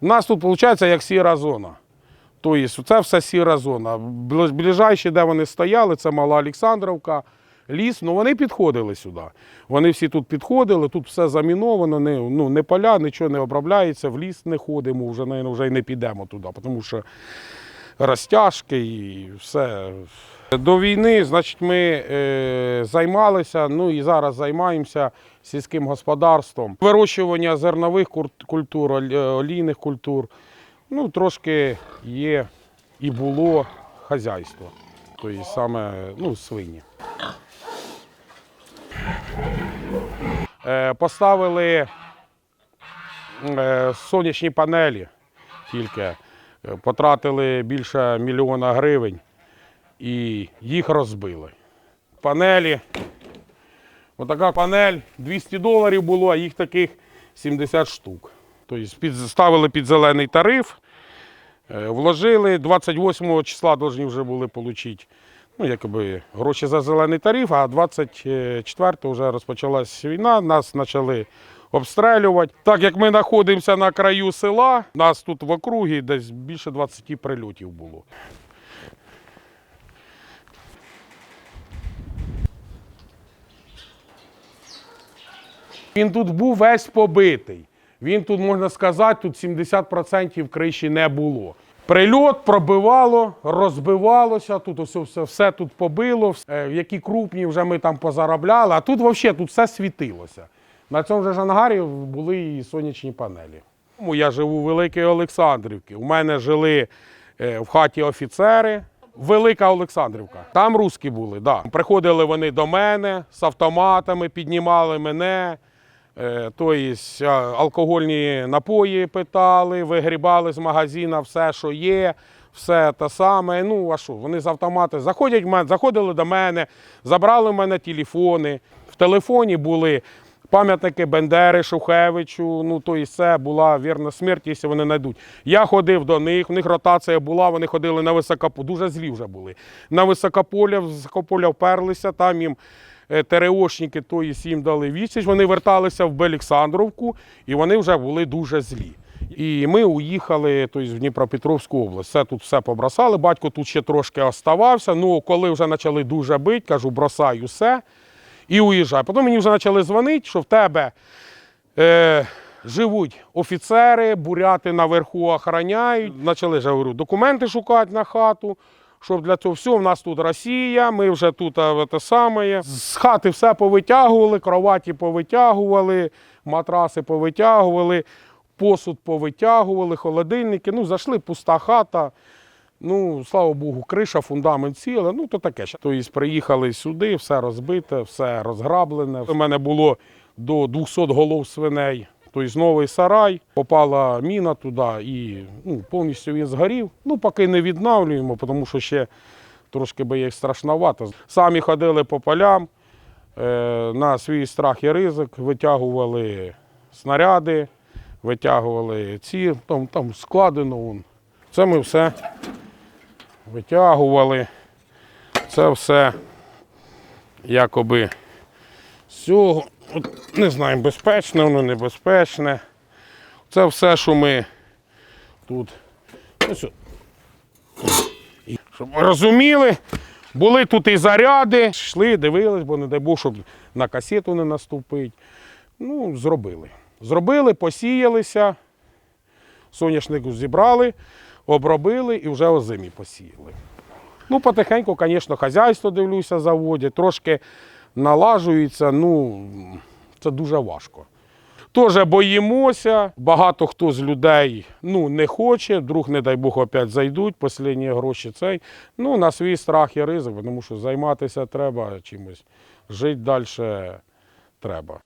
У нас тут виходить як сіра зона. Тобто це все сіра зона. Ближайші, де вони стояли, це Мала Олександровка, ліс. Ну вони підходили сюди. Вони всі тут підходили, тут все заміновано, не, ну, не поля, нічого не обробляється, в ліс не ходимо, вже, навіть, вже й не підемо туди, тому що розтяжки і все. До війни, значить, ми е, займалися, ну і зараз займаємося сільським господарством. Вирощування зернових культур, олійних культур. Ну, трошки є і було хазяйство. Тобто саме ну, свині. Е, поставили е, сонячні панелі тільки. Е, Потратили більше мільйона гривень і їх розбили. Панелі. Отака панель 200 доларів було, а їх таких 70 штук. Тобто ставили під зелений тариф, е, вложили, 28 числа повинні вже були отримати ну, якби, гроші за зелений тариф, а 24 го вже розпочалась війна, нас почали обстрілювати. Так як ми знаходимося на краю села, нас тут в округі десь більше 20 прильотів було. Він тут був весь побитий. Він тут, можна сказати, тут 70% криші не було. Прильот пробивало, розбивалося, тут ось все, все тут побило, е, які крупні вже ми там позаробляли, а тут взагалі тут все світилося. На цьому же ж ангарі були і сонячні панелі. Я живу у Великій Олександрівці. У мене жили е, в хаті офіцери. Велика Олександрівка. Там русські були, да. Приходили вони до мене з автоматами, піднімали мене. Тобто алкогольні напої питали, вигрібали з магазина все, що є, все те саме. Ну, а що, вони з автомати заходять в мене, заходили до мене, забрали в мене телефони. В телефоні були пам'ятники Бендери, Шухевичу. Ну, тобто це була вірна смерть, якщо вони знайдуть. Я ходив до них, в них ротація була, вони ходили на високополя, дуже злі вже були. На високополя, в високополя вперлися, там їм е, ТРОшники, то їм дали відсіч, вони верталися в Беліксандровку, і вони вже були дуже злі. І ми уїхали тобто, в Дніпропетровську область. Все тут все побросали. Батько тут ще трошки оставався. Ну, коли вже почали дуже бити, кажу, бросай усе і уїжджай. Потім мені вже почали дзвонити, що в тебе е, живуть офіцери, буряти наверху охороняють. Почали я говорю, документи шукати на хату. Щоб для цього всього в нас тут Росія, ми вже тут а, те саме. З хати все повитягували, кроваті повитягували, матраси повитягували, посуд повитягували, холодильники. Ну, зайшли, пуста хата. Ну, слава Богу, криша, фундамент ціла, ну то таке. ще. Тобто приїхали сюди, все розбите, все розграблене. У мене було до 200 голов свиней. Тобто новий сарай, попала міна туди і ну, повністю він згорів. Ну, поки не відновлюємо, тому що ще трошки би їх страшновато. Самі ходили по полям е, на свій страх і ризик, витягували снаряди, витягували ці, там, там складено. Вон. Це ми все витягували. Це все якоби з цього, не знаю, безпечне, воно небезпечне. Це все, що ми тут. Ось, щоб ви розуміли, були тут і заряди, йшли, дивились, бо не дай Бог, щоб на касету не наступити. Ну, зробили. Зробили, посіялися, соняшнику зібрали, обробили і вже озимі посіяли. Ну, потихеньку, звісно, хазяйство дивлюся, заводять, трошки налажується, ну, це дуже важко. Теж боїмося, багато хто з людей ну, не хоче, вдруг, не дай Бог, опять зайдуть, останні гроші цей. Ну, на свій страх і ризик, тому що займатися треба чимось, жити далі треба.